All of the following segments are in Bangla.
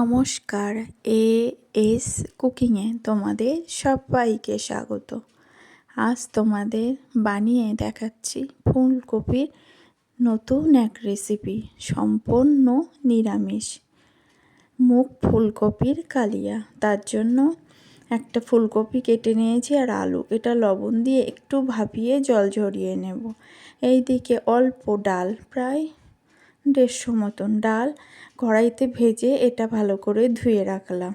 নমস্কার, এ এস কুকিংয়ে তোমাদের সবাইকে স্বাগত। আজ তোমাদের বানিয়ে দেখাচ্ছি ফুলকপির নতুন এক রেসিপি সম্পূর্ণ নিরামিষ। মুখ ফুলকপির কালিয়া, তার জন্য একটা ফুলকপি কেটে নিয়েছি আর আলু, এটা লবণ দিয়ে একটু ভাপিয়ে জল ঝরিয়ে নেব। এই দিকে অল্প ডাল, প্রায় দেড়শো মতন ডাল কড়াইতে ভেজে এটা ভালো করে ধুয়ে রাখলাম।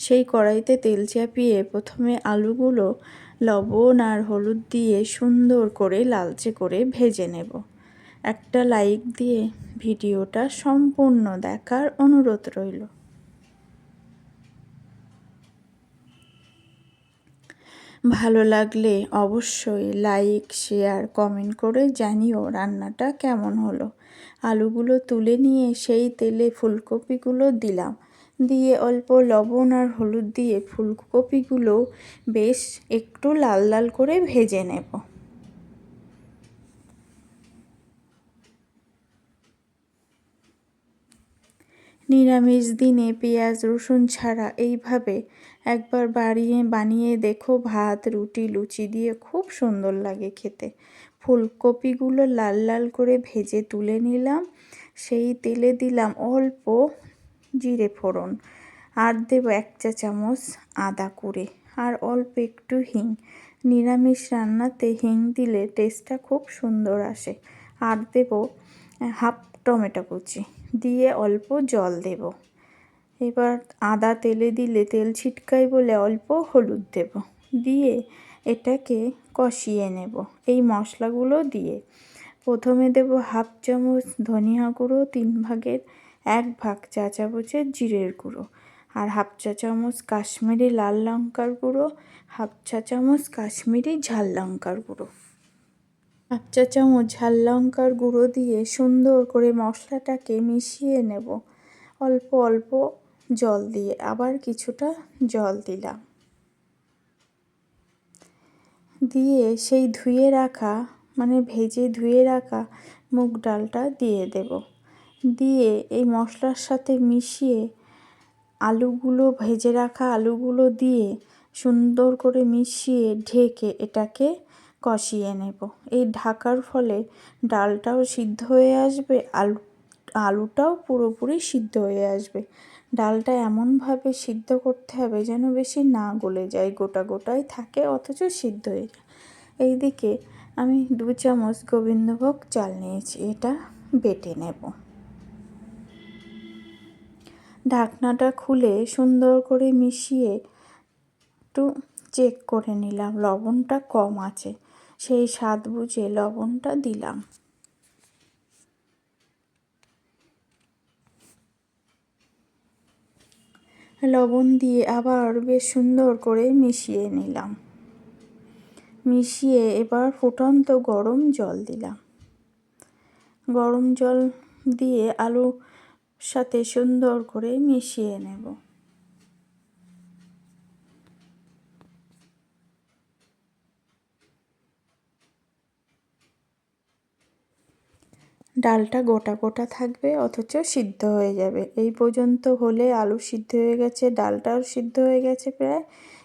সেই কড়াইতে তেল চাপিয়ে প্রথমে আলুগুলো লবণ আর হলুদ দিয়ে সুন্দর করে লালচে করে ভেজে নেব। একটা লাইক দিয়ে ভিডিওটা সম্পূর্ণ দেখার অনুরোধ রইল। ভালো লাগলে অবশ্যই লাইক, শেয়ার, কমেন্ট করে জানিও রান্নাটা কেমন হলো। আলুগুলো তুলে নিয়ে সেই তেলে ফুলকপিগুলো দিলাম। দিয়ে অল্প লবণ আর হলুদ দিয়ে ফুলকপিগুলো বেশ একটু লাল লাল করে ভেজে নেব। নিরামিষ দিনে পেঁয়াজ, রসুন ছাড়া এইভাবে একবার বাড়িয়ে বানিয়ে দেখো। ভাত, রুটি, লুচি দিয়ে খুব সুন্দর লাগে খেতে। ফুলকপিগুলো লাল লাল করে ভেজে তুলে নিলাম। সেই তেলে দিলাম অল্প জিরে ফোড়ন। আর দেব এক চা চামচ আদা করে আর অল্প একটু হিং। নিরামিষ রান্নাতে হিং দিলে টেস্টটা খুব সুন্দর আসে। আর দেব হাফ টমেটো কুচি। দিয়ে অল্প জল দেব। এবার আদা তেলে দিলে তেল ছিটকাই বলে অল্প হলুদ দেব। দিয়ে এটাকে কষিয়ে নেব। এই মশলাগুলো দিয়ে প্রথমে দেব হাফ চামচ ধনিয়া গুঁড়ো, তিন ভাগের এক ভাগ চা চামচের জিরের গুঁড়ো আর হাফ চা চামচ কাশ্মীরি লাল লঙ্কার গুঁড়ো, হাফ চা চামচ কাশ্মীরি ঝাল লঙ্কার গুঁড়ো। হাফ চা চামচ ঝাল লঙ্কার গুঁড়ো দিয়ে সুন্দর করে মশলাটাকে মিশিয়ে নেব। অল্প অল্প জল দিয়ে আবার কিছুটা জল দিলাম। দিয়ে সেই ধুয়ে রাখা মানে ভেজে ধুয়ে রাখা মুগ ডালটা দিয়ে দেব। দিয়ে এই মশলার সাথে মিশিয়ে আলুগুলো, ভেজে রাখা আলুগুলো দিয়ে সুন্দর করে মিশিয়ে ঢেকে এটাকে কষিয়ে নেব। এই ঢাকার ফলে ডালটাও সিদ্ধ হয়ে আসবে, আলু, আলুটাও পুরোপুরি সিদ্ধ হয়ে আসবে। ডালটা এমনভাবে সিদ্ধ করতে হবে যেন বেশি না গলে যায়, গোটা গোটাই থাকে, অথচ সিদ্ধ হয়ে যায়। এইদিকে আমি দু চামচ গোবিন্দভোগ চাল নিয়েছি, এটা বেটে নেব। ঢাকনাটা খুলে সুন্দর করে মিশিয়ে একটু চেক করে নিলাম, লবণটা কম আছে। সেই স্বাদ বুঝে লবণটা দিলাম। লবণ দিয়ে আবার বেশ সুন্দর করে মিশিয়ে নিলাম। মিশিয়ে এবার ফুটন্ত গরম জল দিলাম। গরম জল দিয়ে আলু সাথে সুন্দর করে মিশিয়ে নেব। ডালটা গোটা গোটা থাকবে, অথচ সিদ্ধ হয়ে যাবে। এই পর্যন্ত হলে আলু সিদ্ধ হয়ে গেছে, ডালটাও সিদ্ধ হয়ে গেছে প্রায়।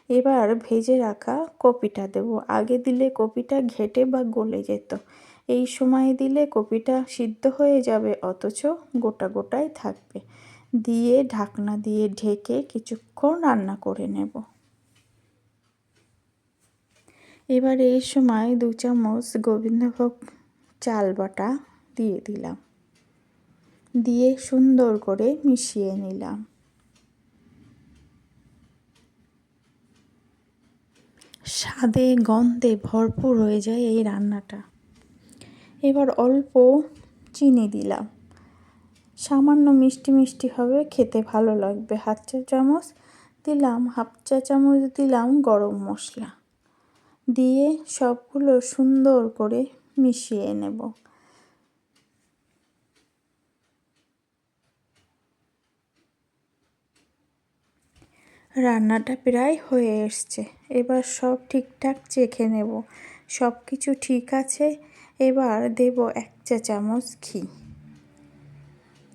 এবার ভেজে রাখা কপিটা দেব। আগে দিলে কপিটা ঘেটে বা গলে যেত। এই সময় দিলে কপিটা সিদ্ধ হয়ে যাবে, অথচ গোটা গোটাই থাকবে। দিয়ে ঢাকনা দিয়ে ঢেকে কিছুক্ষণ রান্না করে নেব। এবার এই সময় দু চামচ গোবিন্দভোগ চাল বাটা দিয়ে দিলাম। দিয়ে সুন্দর করে মিশিয়ে নিলাম। স্বাদে, গন্ধে ভরপুর হয়ে যায় এই রান্নাটা। এবার অল্প চিনি দিলাম। সামান্য মিষ্টি মিষ্টি হবে, খেতে ভালো লাগবে। হাফ চা চামচ দিলাম, হাফ চা চামচ দিলাম গরম মশলা। দিয়ে সবগুলো সুন্দর করে মিশিয়ে নেব। রান্নাটা প্রায় হয়ে এসছে। এবার সব ঠিকঠাক চেখে নেব। সব কিছু ঠিক আছে, এবার দেব এক চা চামচ ঘি।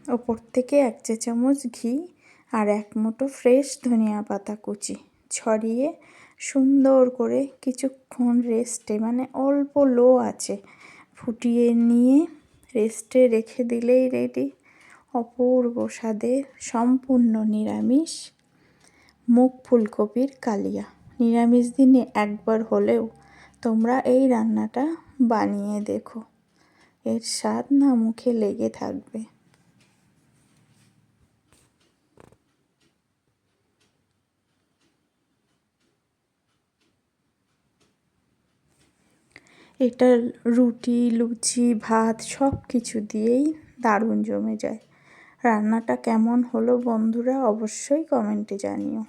ওপর থেকে এক চা চামচ ঘি আর এক মুঠো ফ্রেশ ধনিয়া পাতা কুচি। ছড়িয়ে সুন্দর করে কিছুক্ষণ রেস্টে মানে অল্প লো আছে, ফুটিয়ে নিয়ে রেস্টে রেখে দিলেই রেডি অপূর্ব স্বাদে সম্পূর্ণ নিরামিষ। মুগ ফুলকপির কালিয়া। নিরামিষ দিনে একবার হলেও তোমরা এই রান্নাটা বানিয়ে দেখো। এর স্বাদ না মুখে লেগে থাকবে। এটা রুটি, লুচি, ভাত সব কিছু দিয়েই দারুণ জমে যায়। রান্নাটা কেমন হলো বন্ধুরা অবশ্যই কমেন্টে জানিও।